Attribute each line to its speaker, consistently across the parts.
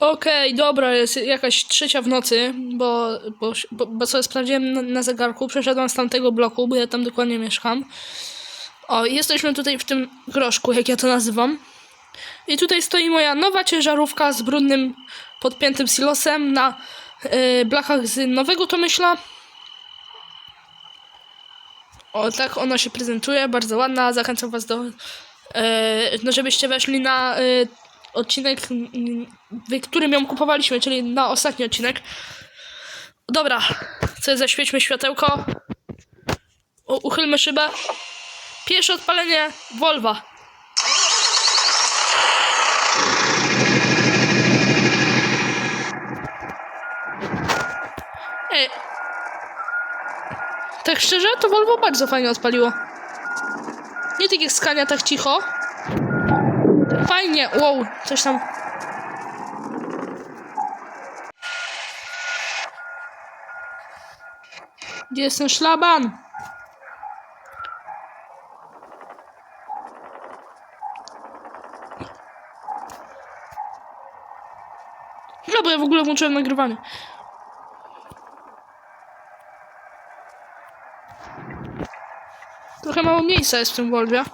Speaker 1: Okej, dobra, jest jakaś trzecia w nocy, bo, bo, bo, bo sobie sprawdziłem na, na zegarku, przeszedłem z tamtego bloku, bo ja tam dokładnie mieszkam. O, jesteśmy tutaj w tym groszku, jak ja to nazywam. I tutaj stoi moja nowa ciężarówka z brudnym, podpiętym silosem na y, blachach z nowego Tomyśla. O, tak ona się prezentuje, bardzo ładna. Zachęcam was do, y, no żebyście weszli na y, odcinek, w którym ją kupowaliśmy, czyli na ostatni odcinek. Dobra, co zaświećmy światełko. U, uchylmy szybę. Pierwsze odpalenie Volva. Ej. Tak szczerze, to Volvo bardzo fajnie odpaliło. Nie tak jak Scania, tak cicho. Fajnie, wow, coś tam. Gdzie jest ten szlaban? No bo ja w ogóle włączyłem nagrywanie. Trochę mało miejsca jest w tym Volvie.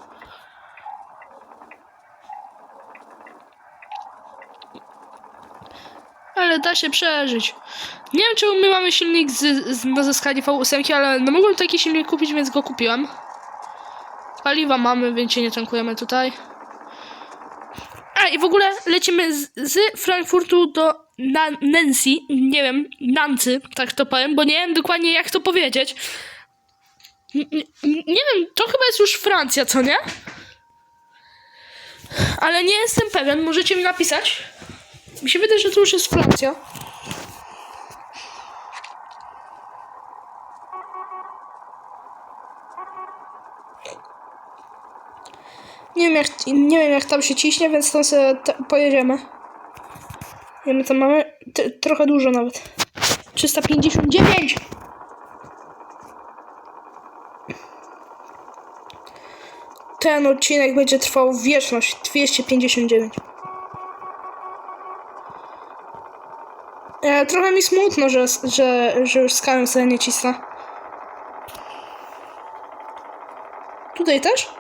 Speaker 1: Ale da się przeżyć. Nie wiem, czemu my mamy silnik z, z, na zyskanie V8, ale no mogłem taki silnik kupić, więc go kupiłem. Paliwa mamy, więc się nie tankujemy tutaj. A i w ogóle lecimy z, z Frankfurtu do na, Nancy. Nie wiem, Nancy, tak to powiem, bo nie wiem dokładnie jak to powiedzieć. N- nie wiem, to chyba jest już Francja, co nie? Ale nie jestem pewien, możecie mi napisać. Mi się wydaje, że to już jest Francja. Nie wiem, jak, nie wiem jak tam się ciśnie, więc tam sobie pojedziemy. Ile my tam mamy? T trochę dużo nawet. 359! Ten odcinek będzie trwał wieczność. 259. E, trochę mi smutno, że, że, że już skałem sobie nie cisnę. Tutaj też?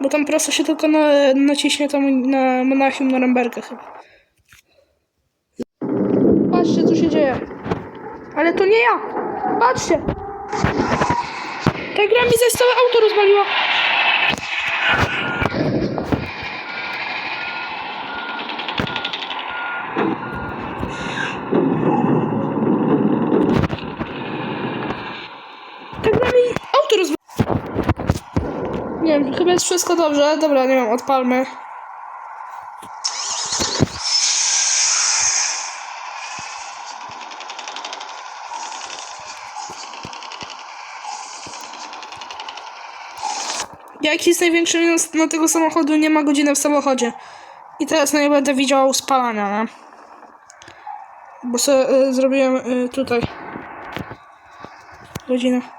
Speaker 1: Bo tam prosto się tylko na, naciśnie tam na Monachium Norymberga chyba. Patrzcie, co się dzieje. Ale to nie ja! Patrzcie! Ta gra mi całe auto rozwaliła. Ta gra mi auto rozwaliła. Chyba jest wszystko dobrze. Dobra, nie wiem, odpalmy. Jaki jest największy minus na tego samochodu? Nie ma godziny w samochodzie. I teraz no nie będę widział spalania, nie? Bo sobie y, zrobiłem y, tutaj godzinę.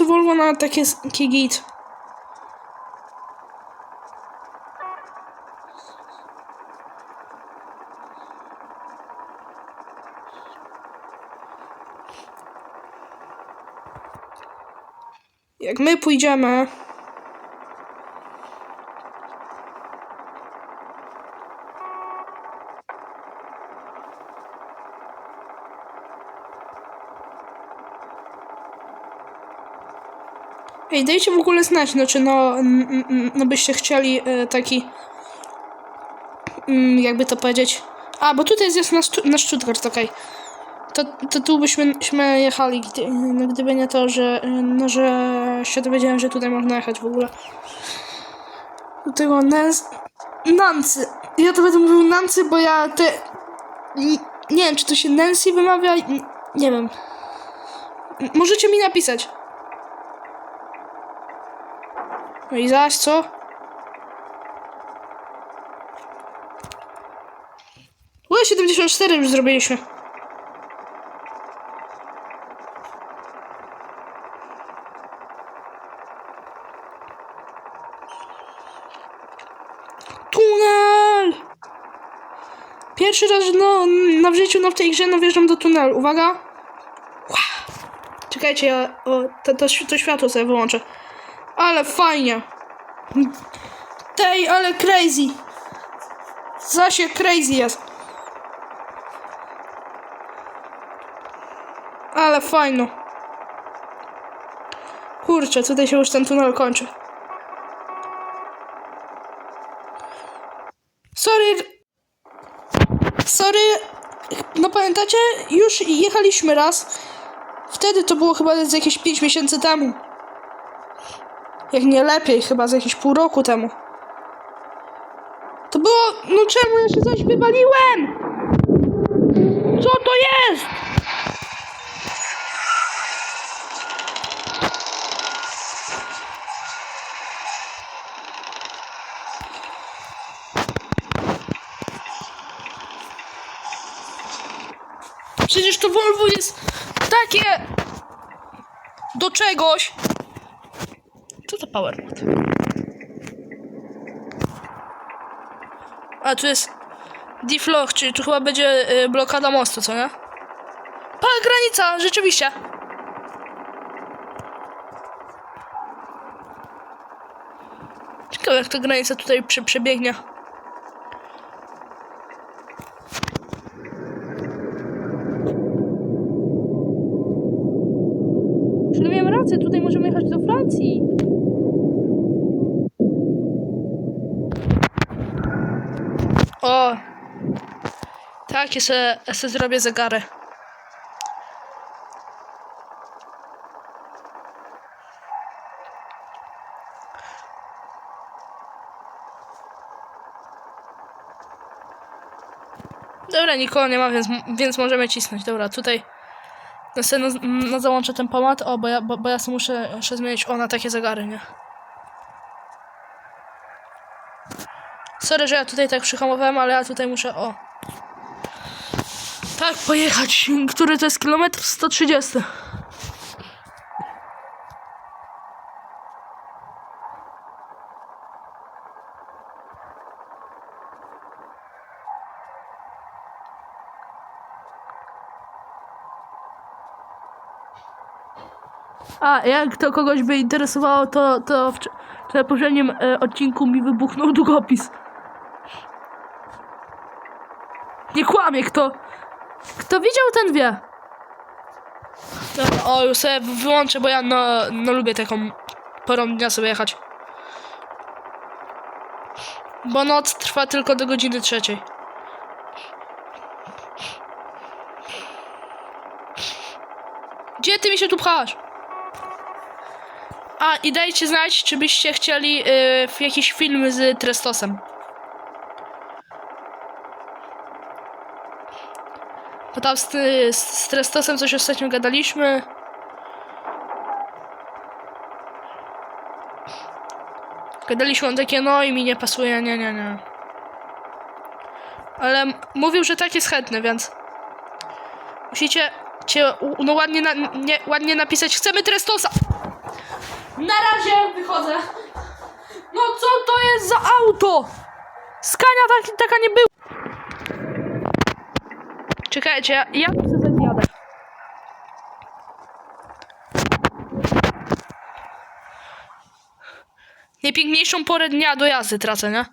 Speaker 1: To Volvo na takie, taki git. Jak my pójdziemy. Ej, dajcie w ogóle znać, no czy no, no byście chcieli e, taki, mm, jakby to powiedzieć. A, bo tutaj jest na, Stu- na Stuttgart, okej. To, to tu byśmy jechali, gdy, no, gdyby nie to, że, e, no, że się dowiedziałem, że tutaj można jechać w ogóle. Do tego Nans... Nancy. Ja to będę mówił Nancy, bo ja te... Nie wiem, czy to się Nancy wymawia, nie wiem. Możecie mi napisać. No i zaś co? Ły! ogóle 74 już zrobiliśmy. Tunel! Pierwszy raz no, na w życiu no, w tej grze no, wjeżdżam do tunelu. Uwaga! Czekajcie, ja o, to, to, to światło sobie wyłączę. Ale fajnie! Tej, ale crazy! Zasie crazy jest. Ale fajno. Kurczę, tutaj się już ten tunel kończy. Sorry. Sorry. No pamiętacie? Już jechaliśmy raz. Wtedy to było chyba z jakieś 5 miesięcy temu. Jak nie lepiej, chyba z jakieś pół roku temu. To było. No czemu ja się coś wywaliłem? Co to jest? Przecież to Volvo jest takie do czegoś. Co to power mod? A tu jest deflock, czyli tu chyba będzie y, blokada mostu, co nie? Pa, granica, rzeczywiście. Ciekawe jak ta granica tutaj prze, przebiegnie. Czyli miałem rację, tutaj możemy jechać do Francji. O! Tak, ja se, se zrobię zegary. Dobra, nikogo nie ma, więc, więc możemy cisnąć. Dobra, tutaj ja sobie na załączę ten pomad, o, bo ja, bo, bo ja sobie muszę jeszcze zmienić o na takie zegary, nie? Sorry, że ja tutaj tak przyhamowałem, ale ja tutaj muszę, o. Tak, pojechać. Który to jest kilometr? 130. A, jak to kogoś by interesowało, to, to w, na poprzednim e, odcinku mi wybuchnął długopis. Nie kłamie, kto... Kto widział, ten wie. O, już sobie wyłączę, bo ja no, no lubię taką porą dnia sobie jechać. Bo noc trwa tylko do godziny trzeciej. Gdzie ty mi się tu pchasz? A, i dajcie znać, czy byście chcieli y, jakiś film z Trestosem. Bo tam z, z, z Trestosem coś ostatnio gadaliśmy. Gadaliśmy o takie, no i mi nie pasuje, nie, nie, nie. Ale mówił, że tak jest chętny, więc musicie cię no ładnie, na, nie, ładnie napisać, chcemy Trestosa. Na razie wychodzę. No co to jest za auto? Skania tak, taka nie była. Czekajcie, ja, ja sobie zjadę. Najpiękniejszą porę dnia do jazdy tracę, nie?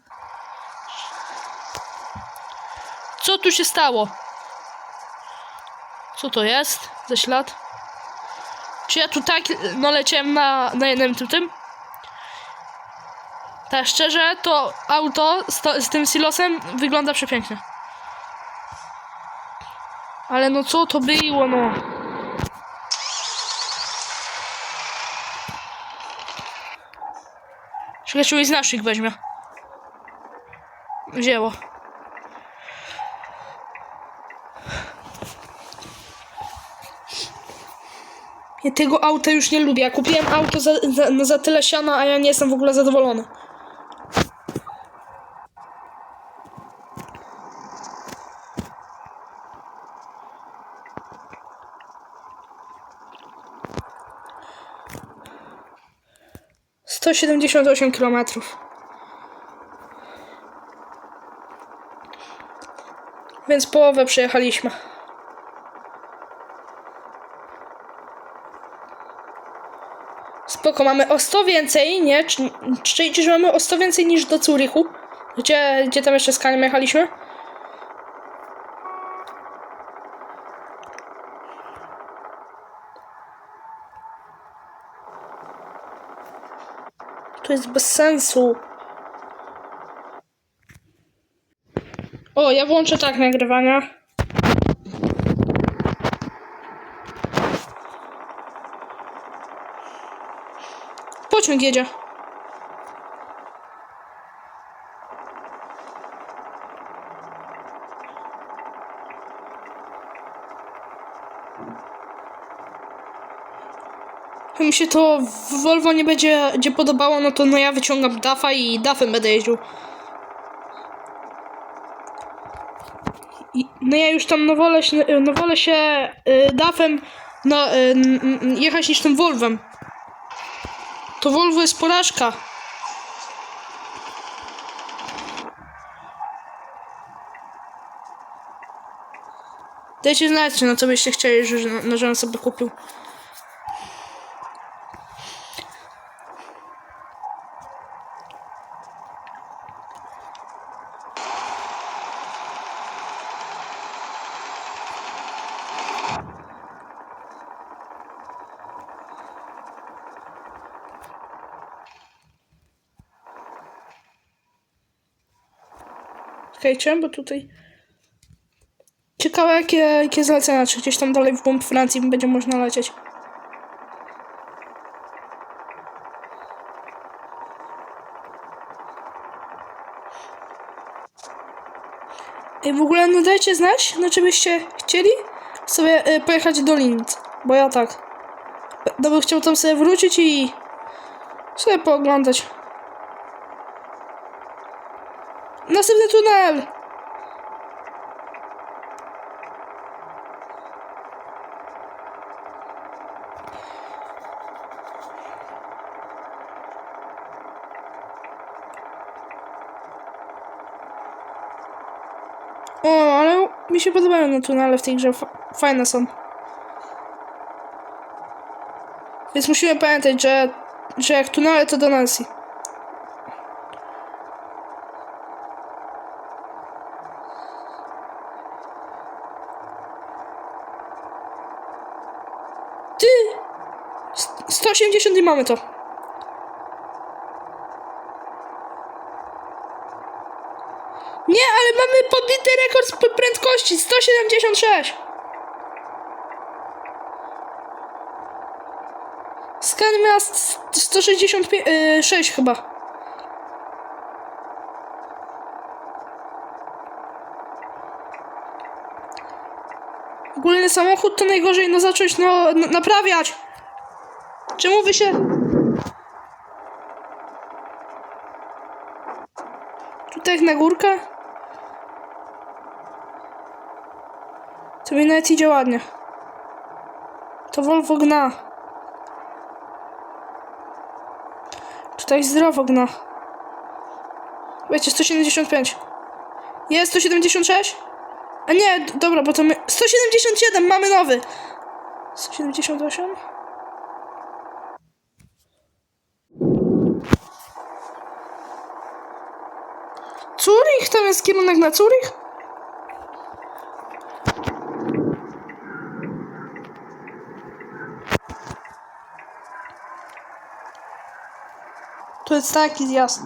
Speaker 1: Co tu się stało? Co to jest za ślad? Czy ja tu tak no leciałem na, na jednym tym tym? Tak szczerze, to auto z, to, z tym silosem wygląda przepięknie. Ale no co to było, no? Mi z naszych weźmie. Wzięło. Ja tego auta już nie lubię. Ja kupiłem auto za, za, za tyle siana, a ja nie jestem w ogóle zadowolony. 178 km. Więc połowę przejechaliśmy. Spoko, mamy o 100 więcej, nie? Czy, czy, czy że mamy o 100 więcej niż do Zurichu? Gdzie, gdzie tam jeszcze z Kaniem jechaliśmy? To jest bez sensu. O, ja włączę tak nagrywania. Pociąg jedzie. Mi się to w Volvo nie będzie gdzie podobało, no to no ja wyciągam DAFa i DAFem będę jeździł. No ja już tam no wolę, no wolę się y, DAFem no, y, jechać niż tym Volvem. To Volvo jest porażka. Dajcie znać, na co byście chcieli, że, że, że on sobie kupił. Czekajcie, bo tutaj... Ciekawe jakie, jakie zlecenia, czy gdzieś tam dalej w głąb Francji będzie można lecieć. I w ogóle no dajcie znać, na czy byście chcieli sobie y, pojechać do Linz, bo ja tak. No bym chciał tam sobie wrócić i sobie pooglądać. Następny tunel! O, ale mi się podobają na tunele w tej grze. Fa- Fajne są. Więc musimy pamiętać, że, że jak tunele to do Nancy. 80 i mamy to. Nie, ale mamy pobity rekord prędkości 176. Skan miast 166 y, chyba. Ogólnie samochód to najgorzej no zacząć no, naprawiać. Czemu wy się... Tutaj na górkę? To mi nawet idzie ładnie. To Volvo gna. Tutaj zdrowo gna. Wiecie, 175. Jest 176? A nie, dobra, bo to my... 177, mamy nowy! 178? Zurich? Tam jest kierunek na Zurich? To jest taki zjazd.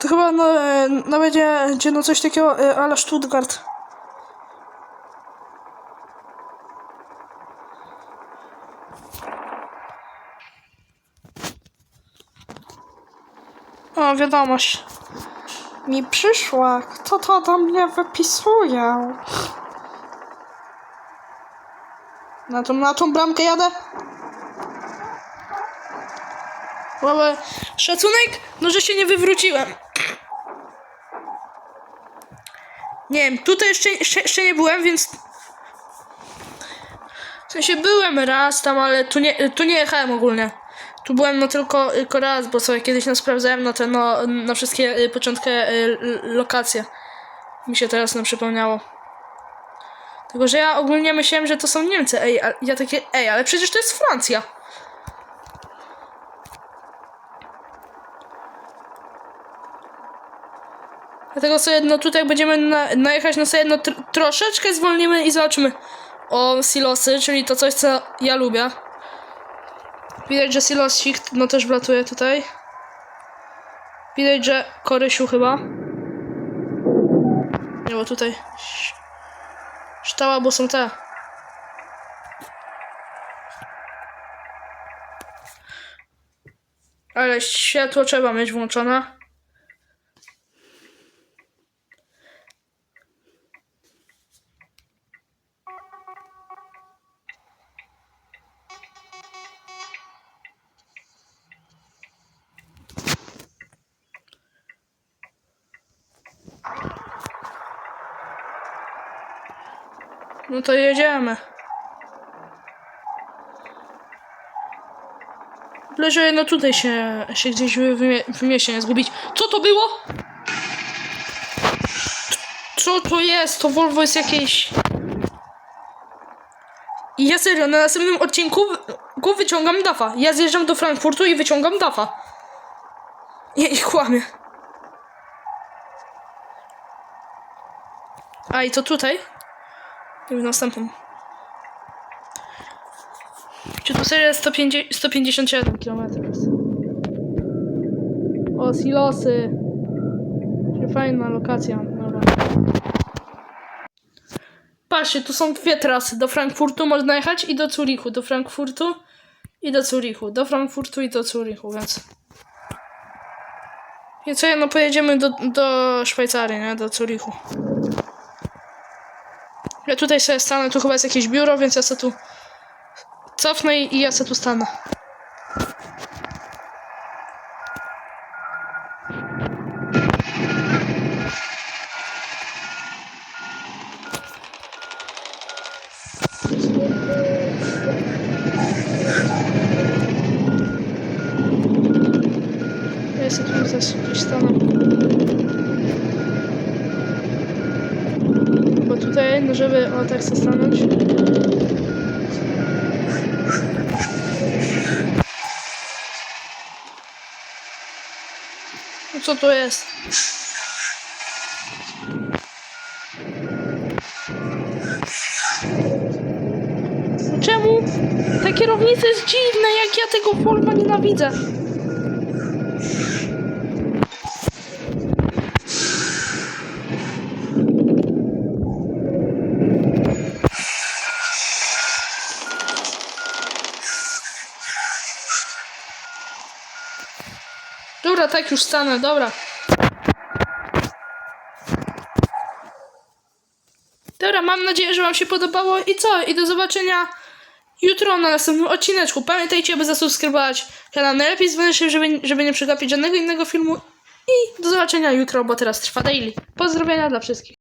Speaker 1: To chyba no, e, no będzie, będzie no coś takiego e, ale Stuttgart. O, wiadomość. Mi przyszła. Kto to do mnie wypisuje? Na tą, na tą bramkę jadę? Ale szacunek, no że się nie wywróciłem. Nie wiem, tutaj jeszcze, jeszcze, jeszcze nie byłem, więc... W sensie byłem raz tam, ale tu nie, tu nie jechałem ogólnie. Tu byłem no tylko, tylko raz, bo sobie kiedyś no sprawdzałem na te, no, na wszystkie y, początki y, lokacje. Mi się teraz no przypomniało. Tylko, że ja ogólnie myślałem, że to są Niemcy. Ej, a ja takie, ej, ale przecież to jest Francja. Dlatego sobie no tutaj będziemy na, najechać na sobie no tr- troszeczkę zwolnimy i zobaczymy. O, silosy, czyli to coś, co ja lubię. Widać, że silosik no też wlatuje tutaj. Widać, że korysiu chyba. Nie, bo tutaj ształa, bo są te. Ale światło trzeba mieć włączone. No to jedziemy. Leży, no tutaj się, się gdzieś w, w, mie- w mieście nie zgubić. Co to było? Co to jest? To Volvo jest jakieś... I ja serio, na następnym odcinku go wyciągam dafa. Ja zjeżdżam do Frankfurtu i wyciągam dafa. Nie, i kłamie. A i to tutaj? I w następnym. Czy to seria 150, 157 km jest? O, silosy. Fajna lokacja. Dobra. Patrzcie, tu są dwie trasy. Do Frankfurtu można jechać i do Zurichu. Do Frankfurtu i do Zurichu. Do Frankfurtu i do Zurichu, więc... I co, no pojedziemy do, do Szwajcarii, nie? Do Zurichu. Ja tutaj sobie stanę, tu chyba jest jakieś biuro, więc ja sobie tu cofnę i ja sobie tu stanę. Żeby o tak stanąć. No co to jest? Czemu? Ta kierownica jest dziwna, jak ja tego Volvo nienawidzę. Dobra, tak już stanę, dobra. Dobra, mam nadzieję, że Wam się podobało i co? I do zobaczenia jutro na następnym odcineczku. Pamiętajcie, aby zasubskrybować kanał najlepiej dzwonić, żeby, żeby nie przegapić żadnego innego filmu. I do zobaczenia jutro, bo teraz trwa daily. Pozdrowienia dla wszystkich.